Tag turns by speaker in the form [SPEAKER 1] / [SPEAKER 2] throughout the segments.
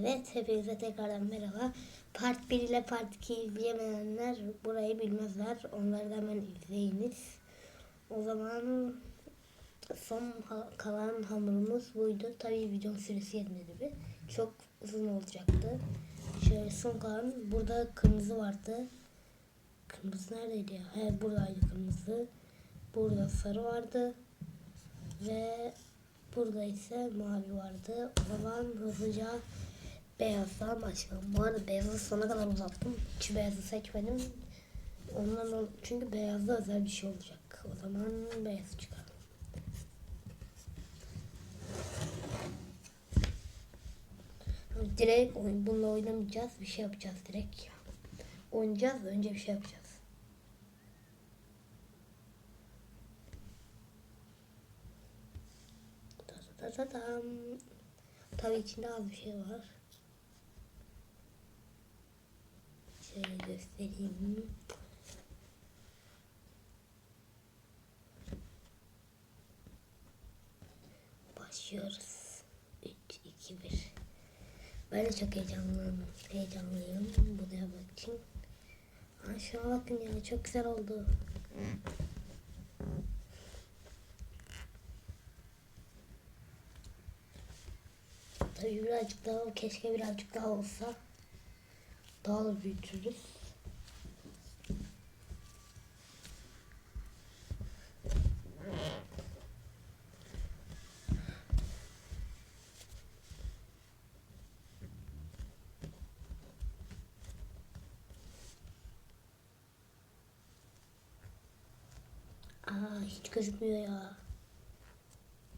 [SPEAKER 1] Evet, hepinize tekrardan merhaba. Part 1 ile Part 2'yi izleyemeyenler burayı bilmezler. Onları da hemen izleyiniz. O zaman son ha- kalan hamurumuz buydu. Tabii videonun süresi yetmedi bir. Çok uzun olacaktı. Şöyle son kalan burada kırmızı vardı. Kırmızı neredeydi ya? He buradaydı kırmızı. Burada sarı vardı. Ve burada ise mavi vardı. O zaman hızlıca beyazdan başlayalım. Bu arada beyazı sona kadar uzattım. Hiç beyazı seçmedim. Ondan çünkü beyazda özel bir şey olacak. O zaman beyazı çıkaralım. Direkt oyun, bununla oynamayacağız. Bir şey yapacağız direkt. Oynayacağız önce bir şey yapacağız. Ta ta ta tam. Tabii içinde az bir şey var. Şöyle göstereyim. Başlıyoruz. 3, 2, 1. Ben de çok heyecanlıyım. Heyecanlıyım. Bu da yapmak için. Ha, şu an bakın ya çok güzel oldu. Tabii birazcık daha keşke birazcık daha olsa daha da büyütürüz. Hiç gözükmüyor ya.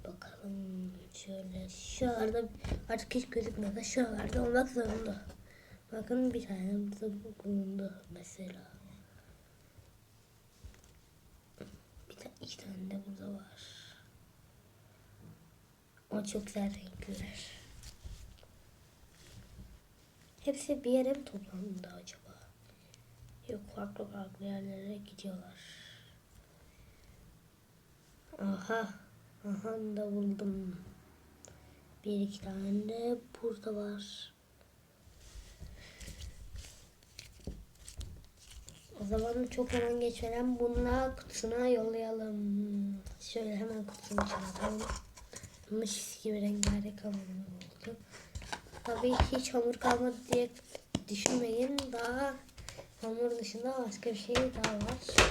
[SPEAKER 1] Bakalım şöyle şuralarda artık hiç gözükmüyor da şuralarda olmak zorunda. Bakın bir tane burada bulundu mesela. Bir tane iki tane de burada var. Ama çok güzel renkliler. Hepsi bir yere mi toplandı acaba? Yok farklı farklı yerlere gidiyorlar. Aha. Aha da buldum. Bir iki tane burada var. O zaman çok zaman geçmeden bununla kutusuna yollayalım. Şöyle hemen kutusunun içine atalım. Gibi rengarenk hamur oldu. Tabii hiç hamur kalmadı diye düşünmeyin. Daha hamur dışında başka bir şey daha var.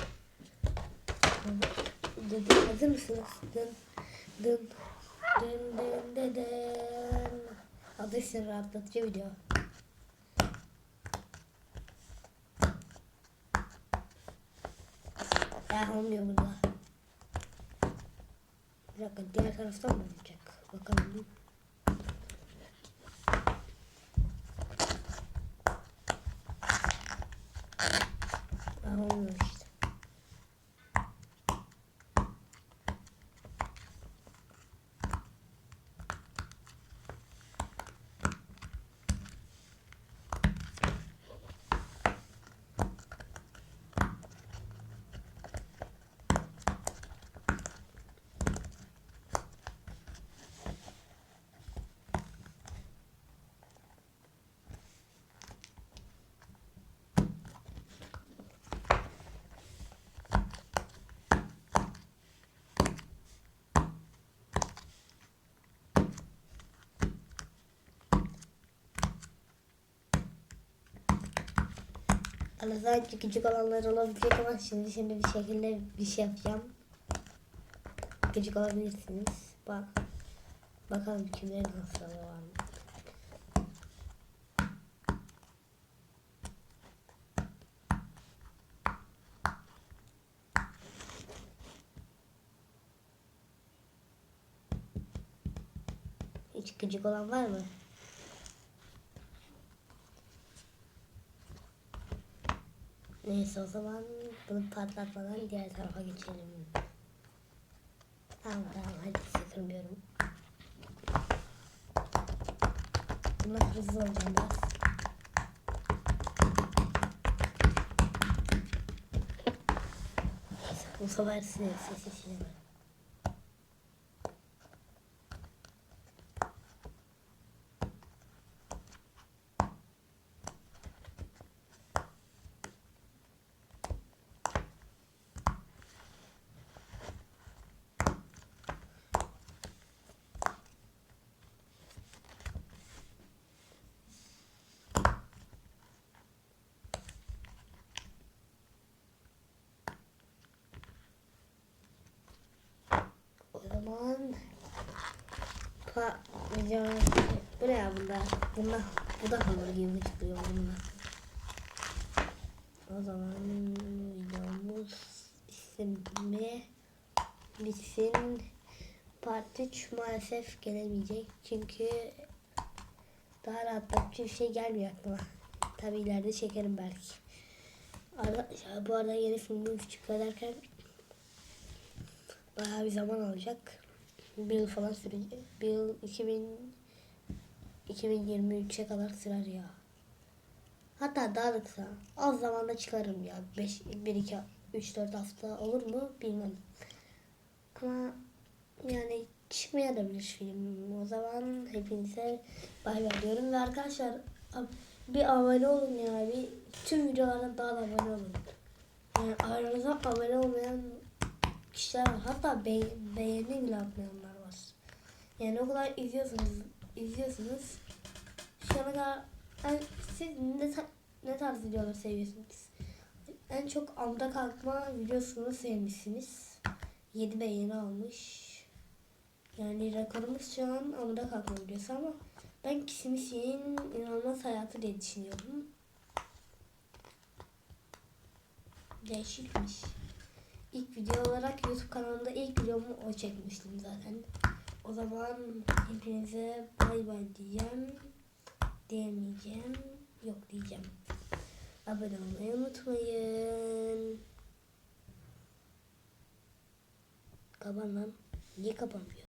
[SPEAKER 1] Dın dın hazır mısınız? Dın dın dın dın dın dın. Adı için rahatlatıcı video. Ya olmuyor burada. Bir dakika diğer taraftan mı olacak? Bakalım. Ya olmuyor Arada küçük olanlar olabilecek ama şimdi şimdi bir şekilde bir şey yapacağım. Küçük olabilirsiniz. Bak. Bakalım kimlerin hastalığı var mı? Hiç gıcık olan var mı? Neyse o zaman bunu patlatmadan diğer tarafa geçelim. Tamam tamam hadi sizi kırmıyorum. Bunlar hızlı olacağım biraz. Bu sefer size ses defa video bu ne ya bunda? Bunda bu da hamur gibi çıkıyor bunda. O zaman videomuz ismi bitsin. Part 3 maalesef gelemeyecek. Çünkü daha rahatlatıcı bir şey gelmiyor aklıma. Tabi ileride çekerim belki. Arada, bu arada yeni filmim çıkarken bayağı bir zaman alacak. Bir yıl falan sürecek. Bir yıl 2000 2023'e kadar sürer ya. Hatta daha da kısa. Az zamanda çıkarım ya. 5 1 2 3 4 hafta olur mu bilmem. Ama yani çıkmayabilir film. O zaman hepinize bay bay diyorum ve arkadaşlar bir abone olun ya. Bir tüm videolara daha da abone olun. Yani aranızda abone olmayan kişiler var. Hatta be beğeni bile atmayanlar var. Yani o kadar izliyorsunuz, izliyorsunuz. Şu ana kadar en, siz ne, ta- ne tarz videolar seviyorsunuz? En çok anda kalkma videosunu sevmişsiniz. 7 beğeni almış. Yani rekorumuz şu an anda kalkma videosu ama ben Kisimisi'nin inanılmaz hayatı diye düşünüyorum. Değişikmiş. İlk video olarak YouTube kanalında ilk videomu o çekmiştim zaten. O zaman hepinize bay bay diyeceğim. Diyemeyeceğim. Yok diyeceğim. Abone olmayı unutmayın. Kapan lan. Niye kapanmıyor?